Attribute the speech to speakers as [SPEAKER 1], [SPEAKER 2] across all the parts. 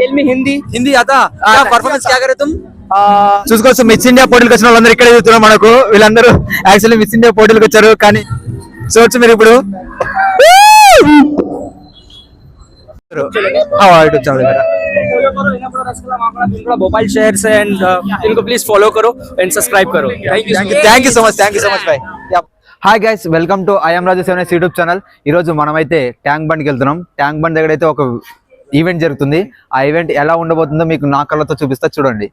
[SPEAKER 1] Tell me Hindi
[SPEAKER 2] Hindi అదా performance క్యా కరే
[SPEAKER 1] తుమ్
[SPEAKER 2] చూసుకోవచ్చు మిస్ ఇండియా పోటీలకు వచ్చిన వాళ్ళందరూ ఇక్కడే చూస్తున్నారు మనకు. వీళ్ళందరూ యాక్చువల్లీ మిస్ ఇండియా పోటీలకు వచ్చారు కానీ చూడొచ్చు మీరు ఇప్పుడు.
[SPEAKER 1] ఆ, షేర్స్ అండ్ దగ్గర भोपाल शहर से एंड इनको please thank you so much thank
[SPEAKER 2] you so much bye hi guys welcome to I'm Raju seven YouTube channel ఈ రోజు మనమైతే ట్యాంక్ బండ్కి వెళ్తున్నాం. ట్యాంక్ బండ్ దగ్గర అయితే ఒక ఈవెంట్ జరుగుతుంది. ఆ ఈవెంట్ ఎలా ఉండబోతుందో మీకు నా కళ్ళతో చూపిస్తా చూడండి.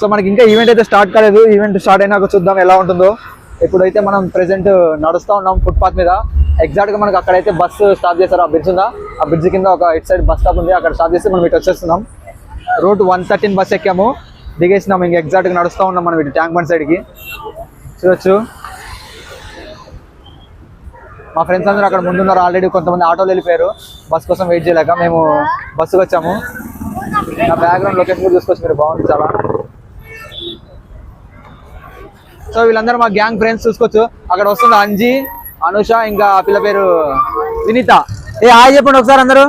[SPEAKER 2] సో మనకి ఇంకా ఈవెంట్ అయితే స్టార్ట్ కాలేదు. ఈవెంట్ స్టార్ట్ అయినాక చూద్దాం ఎలా ఉంటుందో. ఇప్పుడైతే మనం ప్రెసెంట్ నడుస్తూ ఉన్నాం ఫుట్పాత్ మీద. ఎగ్జాక్ట్గా మనకు మనకి అక్కడైతే బస్సు స్టాప్ చేశారు. ఆ బ్రిడ్జ్ ఉందా? ఆ బ్రిడ్జ్ కింద ఒక ఇటు సైడ్ బస్ స్టాప్ ఉంది. అక్కడ స్టాప్ చేసి మనం ఇటు వచ్చేస్తున్నాం. రూట్ వన్ థర్టీన్ బస్ ఎక్కాము. దిగేసినాం ఇంక ఎగ్జాక్ట్గా నడుస్తూ ఉన్నాం మనం ఇటు ట్యాంక్ బండ్ సైడ్కి చూడొచ్చు. మా ఫ్రెండ్స్ అందరూ అక్కడ ముందున్నారు. ఆల్రెడీ కొంతమంది ఆటోలు వెళ్ళిపోయారు. బస్ కోసం వెయిట్ చేయలేక మేము బస్సుకు వచ్చాము. నా బ్యాక్గ్రౌండ్ లొకేషన్ కూడా చూసుకోవచ్చు మీరు బాగుంది చాలా. సో వీళ్ళందరూ మా గ్యాంగ్ ఫ్రెండ్స్ చూసుకోవచ్చు. అక్కడ వస్తుంది అంజీ అనుష ఇంకా పిల్ల పేరు వినీత. ఏ హాయ్ చెప్పండి ఒకసారి అందరూ.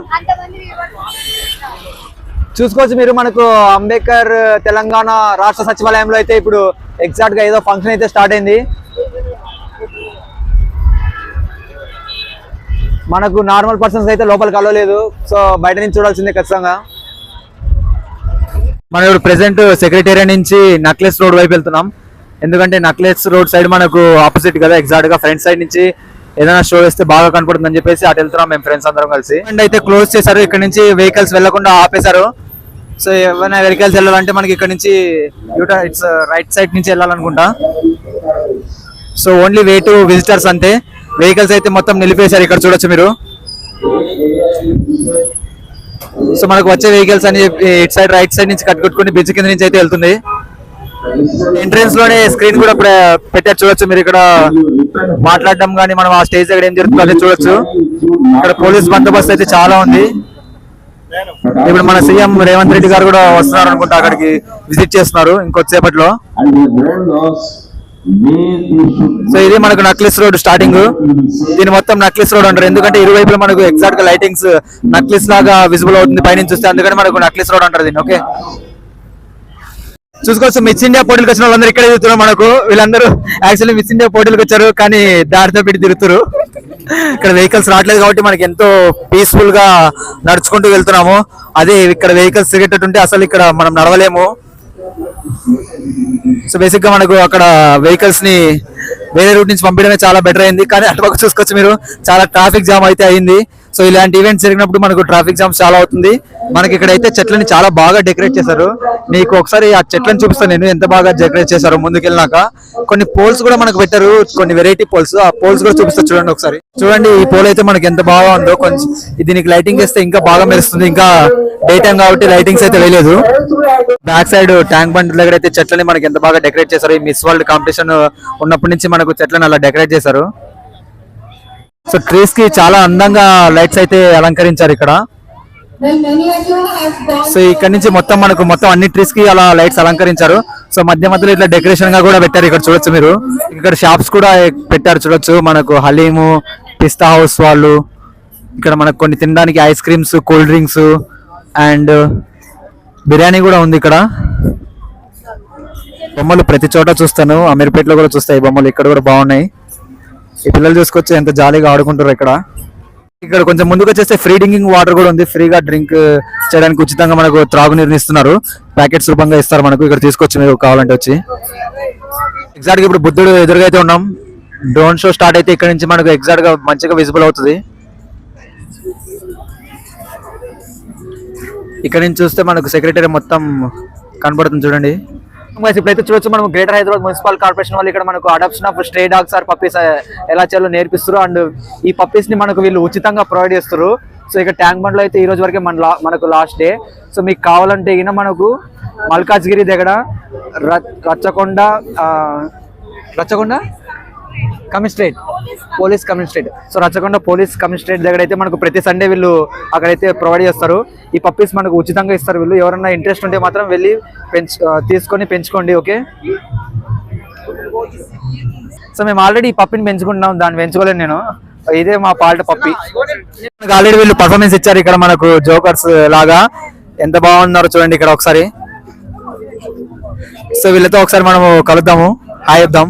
[SPEAKER 2] చూసుకోవచ్చు మీరు మనకు అంబేద్కర్ తెలంగాణ రాష్ట్ర సచివాలయంలో అయితే ఇప్పుడు ఎగ్జాక్ట్గా ఏదో ఫంక్షన్ అయితే స్టార్ట్ అయింది. మనకు నార్మల్ పర్సన్స్ అయితే లోపలికి అలవలేదు. సో బయట నుంచి చూడాల్సిందే ఖచ్చితంగా. మనం ఇప్పుడు ప్రెసెంట్ సెక్రటేరియట్ నుంచి నక్లెస్ రోడ్ వైపు వెళ్తున్నాం. ఎందుకంటే నక్లెస్ రోడ్ సైడ్ మనకు ఆపోజిట్ కదా ఎగ్జాక్ట్గా ఫ్రంట్ సైడ్ నుంచి ఏదైనా షో వేస్తే బాగా కనపడుతుంది అని చెప్పేసి అటు వెళ్తున్నాం మేము ఫ్రెండ్స్ అందరం కలిసి. అండ్ అయితే క్లోజ్ చేశారు ఇక్కడ నుంచి వెహికల్స్ వెళ్ళకుండా ఆపేశారు. సో ఏమైనా వెహికల్స్ వెళ్ళాలంటే మనకి ఇక్కడ నుంచి ఇట్స్ రైట్ సైడ్ నుంచి వెళ్ళాలనుకుంటా. So only way to visitors అంతే. వెహికల్స్ అయితే మొత్తం నిలిపేశారు ఇక్కడ చూడొచ్చు మీరు. సో మనకు వచ్చే వెహికల్స్ అని చెప్పి ఇటు సైడ్ రైట్ సైడ్ నుంచి కట్టుకొట్టుకుని బ్రిడ్జ్ కింద నుంచి అయితే వెళ్తుంది. ఎంట్రెన్స్లోనే స్క్రీన్ కూడా ఇప్పుడు పెట్టారు చూడొచ్చు మీరు ఇక్కడ. మాట్లాడడం కానీ మనం ఆ స్టేజ్ దగ్గర ఏం జరుగుతుందో అదే చూడొచ్చు. ఇక్కడ పోలీస్ బందోబస్తు అయితే చాలా ఉంది. ఇప్పుడు మన సీఎం రేవంత్ రెడ్డి గారు కూడా వస్తున్నారు అనుకుంటా అక్కడికి. విజిట్ చేస్తున్నారు ఇంకొద్దిసేపట్లో. సో ఇది మనకు నక్లెస్ రోడ్ స్టార్టింగ్ దీని మొత్తం నక్లెస్ రోడ్ అంటారు. ఎందుకంటే ఇరువైపులా మనకు ఎగ్జాక్ట్గా లైటింగ్స్ నక్లెస్ లాగా విజిబుల్ అవుతుంది. పైనుంచి చూస్తే అందుకని మనకు నక్లెస్ రోడ్ అంటారు దీన్ని. ఓకే చూసుకోవచ్చు. మిస్ ఇండియా పోటీలకు వచ్చిన వాళ్ళందరూ ఇక్కడే తిరుగుతున్నారు మనకు. వీళ్ళందరూ యాక్చువల్లీ మిస్ ఇండియా పోటీలకు వచ్చారు కానీ దారితో పెట్టి తిరుగుతారు. ఇక్కడ వెహికల్స్ రావట్లేదు కాబట్టి మనకి ఎంతో పీస్ఫుల్గా నడుచుకుంటూ వెళ్తున్నాము. అదే ఇక్కడ వెహికల్స్ తిరిగేటట్టుంటే అసలు ఇక్కడ మనం నడవలేము. సో బేసిక్గా మనకు అక్కడ వెహికల్స్ని వేరే రూట్ నుంచి పంపించడమే చాలా బెటర్ అయింది. కానీ అటుపక్క చూసుకోవచ్చు మీరు చాలా ట్రాఫిక్ జామ్ అయితే అయింది. సో ఇలాంటి ఈవెంట్స్ జరిగినప్పుడు మనకు ట్రాఫిక్ జామ్స్ చాలా అవుతుంది. మనకి ఇక్కడ అయితే చెట్లని చాలా బాగా డెకరేట్ చేశారు. మీకు ఒకసారి ఆ చెట్లను చూపిస్తాను నేను ఎంత బాగా డెకరేట్ చేశారు ముందుకెళ్ళినాక. కొన్ని పోల్స్ కూడా మనకు పెట్టారు. కొన్ని వెరైటీ పోల్స్ ఆ పోల్స్ కూడా చూపిస్తారు చూడండి ఒకసారి. చూడండి ఈ పోల్ అయితే మనకి ఎంత బాగా ఉందో. కొంచెం దీనికి లైటింగ్ వేస్తే ఇంకా బాగా మెరుస్తుంది. ఇంకా డే టైం కాబట్టి లైటింగ్స్ అయితే వేయలేదు. బ్యాక్ సైడ్ ట్యాంక్ బండ్ దగ్గర అయితే చెట్లని మనకి ఎంత బాగా డెకరేట్ చేశారు. ఈ మిస్ వరల్డ్ కాంపిటీషన్ ఉన్నప్పటి నుంచి మనకు చెట్లను అలా డెకరేట్ చేశారు. సో ట్రీస్కి చాలా అందంగా లైట్స్ అయితే అలంకరించారు ఇక్కడ. సో ఇక్కడ నుంచి మొత్తం మనకు మొత్తం అన్ని ట్రీస్కి అలా లైట్స్ అలంకరించారు. సో మధ్య మధ్యలో ఇట్లా డెకరేషన్గా కూడా పెట్టారు ఇక్కడ చూడొచ్చు మీరు. ఇక్కడ షాప్స్ కూడా పెట్టారు చూడొచ్చు. మనకు హలీము పిస్తా హౌస్ వాళ్ళు ఇక్కడ మనకు కొన్ని తినడానికి ice creams cool drinks and biryani కూడా ఉంది ఇక్కడ. బొమ్మలు ప్రతి చోట చూస్తాను. అమీర్పేటలో కూడా చూస్తాయి బొమ్మలు. ఇక్కడ కూడా బాగున్నాయి. ఈ పిల్లలు చూసుకొచ్చి ఎంత జాలీగా ఆడుకుంటారు ఇక్కడ. ఇక్కడ కొంచెం ముందుకు వచ్చేస్తే ఫ్రీ డ్రింకింగ్ వాటర్ కూడా ఉంది. ఫ్రీగా డ్రింక్ చేయడానికి ఉచితంగా మనకు త్రాగునీరుని ఇస్తున్నారు. ప్యాకెట్స్ రూపంగా ఇస్తారు మనకు. ఇక్కడ తీసుకొచ్చి మీరు కావాలంటే వచ్చి. ఎగ్జాక్ట్గా ఇప్పుడు బుద్ధుడు ఎదురుగా అయితే ఉన్నాం. డ్రోన్ షో స్టార్ట్ అయితే ఇక్కడ నుంచి మనకు ఎగ్జాక్ట్గా మంచిగా విజిబుల్ అవుతుంది. ఇక్కడ నుంచి చూస్తే మనకు సెక్రటరీ మొత్తం కనబడుతుంది చూడండి. ఇప్పుడైతే చూడొచ్చు మనం గ్రేటర్ హైదరాబాద్ మున్సిపల్ కార్పొరేషన్ వాళ్ళు ఇక్కడ మనకు adoption of stray dogs or puppies ఎలా చేయాలో నేర్పిస్తారు అండ్ ఈ పప్పీస్ని మనకు వీళ్ళు ఉచితంగా ప్రొవైడ్ చేస్తారు సో ఇక ట్యాంక్ బండ్లో అయితే ఈ రోజు వరకే మన లా- మనకు లాస్ట్ డే సో మీకు కావాలంటే ఈయన మనకు మల్కాజ్గిరి దగ్గర Rachakonda uh, Rachakonda? కమిస్ట్రేట్ police commissionerate. So Rachakonda police commissionerate దగ్గర అయితే మనకు ప్రతి సండే వీళ్ళు అక్కడైతే ప్రొవైడ్ చేస్తారు. ఈ పప్పీస్ మనకు ఉచితంగా ఇస్తారు వీళ్ళు. ఎవరన్నా ఇంట్రెస్ట్ ఉంటే మాత్రం వెళ్ళి పెంచు తీసుకొని పెంచుకోండి ఓకే? సో మేము ఆల్రెడీ ఈ పప్పిని పెంచుకుంటున్నాం. దాన్ని పెంచుకోలేను నేను. ఇదే మా పాల్ట పప్పి ఆల్రెడీ వీళ్ళు పర్ఫార్మెన్స్ ఇచ్చారు ఇక్కడ మనకు జోకర్స్ లాగా. ఎంత బాగున్నారో చూడండి ఇక్కడ ఒకసారి. సో వీళ్ళతో ఒకసారి మనము కలుద్దాము. హాయ్ చెప్దాం.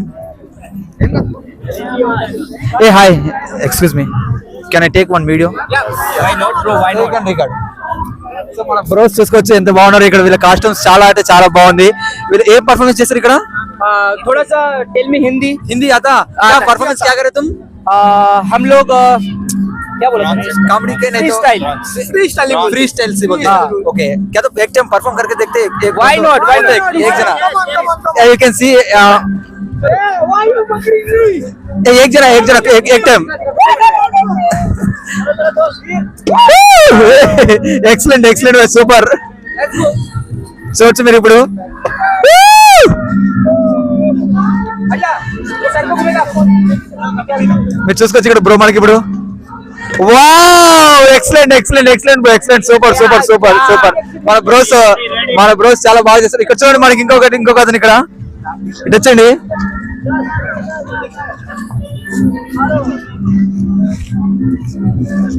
[SPEAKER 2] Hey hi excuse me can I take one video
[SPEAKER 1] Why not, bro? Why not?
[SPEAKER 2] So మన బ్రోస్ చూసుకోవచ్చు ఎంత బాగున్నారు ఇక్కడ వీళ్ళ కాస్ట్యూమ్స్ చాలా అంటే చాలా బాగుంది వీళ్ళు ఏం పర్ఫార్మెన్స్ చేస్తారు ఇక్కడ
[SPEAKER 1] Uh, थोड़ा सा टेल मी हिंदी
[SPEAKER 2] హిందీ आता परफॉर्मेंस क्या करे तुम
[SPEAKER 1] Uh, हम लोग uh, क्या बोला
[SPEAKER 2] कॉमेडी के नहीं तो
[SPEAKER 1] Freestyle.
[SPEAKER 2] फ्रीस्टाइल फ्रीस्टाइल से बोलते हैं ओके क्या तो एक टाइम परफॉर्म करके देखते हैं एक
[SPEAKER 1] Why not? Why not?
[SPEAKER 2] एक, एक जना यू कैन सी एक जना एक जना एक एक टाइम ఎక్సలెంట్ ఎక్సలెంట్ సూపర్ చూడొచ్చు మీరు ఇప్పుడు మీరు చూసుకోవచ్చు ఇక్కడ బ్రో మనకి ఇప్పుడు wow excellent excellent excellent bro excellent super super super super మన బ్రోస్ మన బ్రోస్ చాలా బాగా చేస్తారు ఇక్కడ చూడండి మనకి ఇంకొకటి ఇంకొక అతను ఇక్కడ ఇటు వచ్చండి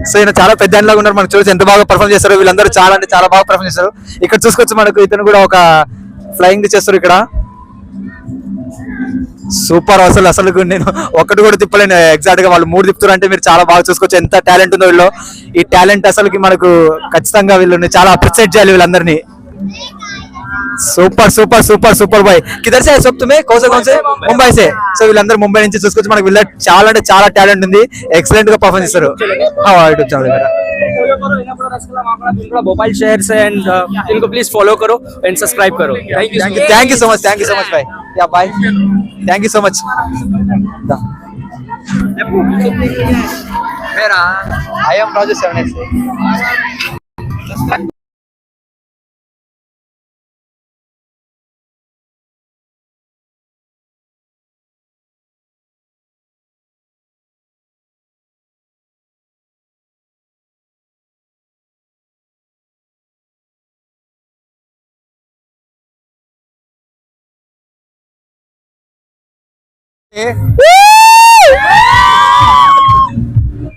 [SPEAKER 2] సో ఈయన చాలా పెద్ద లాగా ఉన్నారు. మనకు చూసి ఎంత బాగా పర్ఫామ్ చేస్తారు వీళ్ళందరూ చాలా అంటే చాలా బాగా పర్ఫామ్ చేస్తారు ఇక్కడ చూసుకోవచ్చు మనకు ఇతను కూడా ఒక ఫ్లయింగ్ చేస్తారు ఇక్కడ. సూపర్ అసలు అసలు నేను ఒక్కటి కూడా తిప్పలేను. ఎగ్జాక్ట్గా వాళ్ళు మూడు తిప్పుతారు అంటే మీరు చాలా బాగా చూసుకోవచ్చు. ఎంత టాలెంట్ ఉందో వీళ్ళు ఈ టాలెంట్ అసలుకి మనకు ఖచ్చితంగా వీళ్ళని చాలా అప్రిషియేట్ చేయాలి వీళ్ళందరినీ. Super super super super bye కిదర్ సే సబ్ తుమే కౌన్ సే కౌన్ సే ముంబై సే సో వీళ్ళందరూ ముంబై నుంచి చూసుకోవచ్చు మనకు వీళ్ళ చాలా అంటే చాలా టాలెంట్ ఉంది ఎక్సలెంట్ గా పర్ఫార్మ్ చేస్తారు యూట్యూబ్ ఛానల్ దగ్గర
[SPEAKER 1] फॉलो करो इन्हें पूरा रसगुल्ला माखड़ा पिंगला भोपाल शहर से एंड इनको प्लीज फॉलो करो एंड सब्सक्राइब करो thank you
[SPEAKER 2] thank you thank you so much thank you so much bye yeah bye thank you so much मेरा आई एम राजू सेवन से Woo!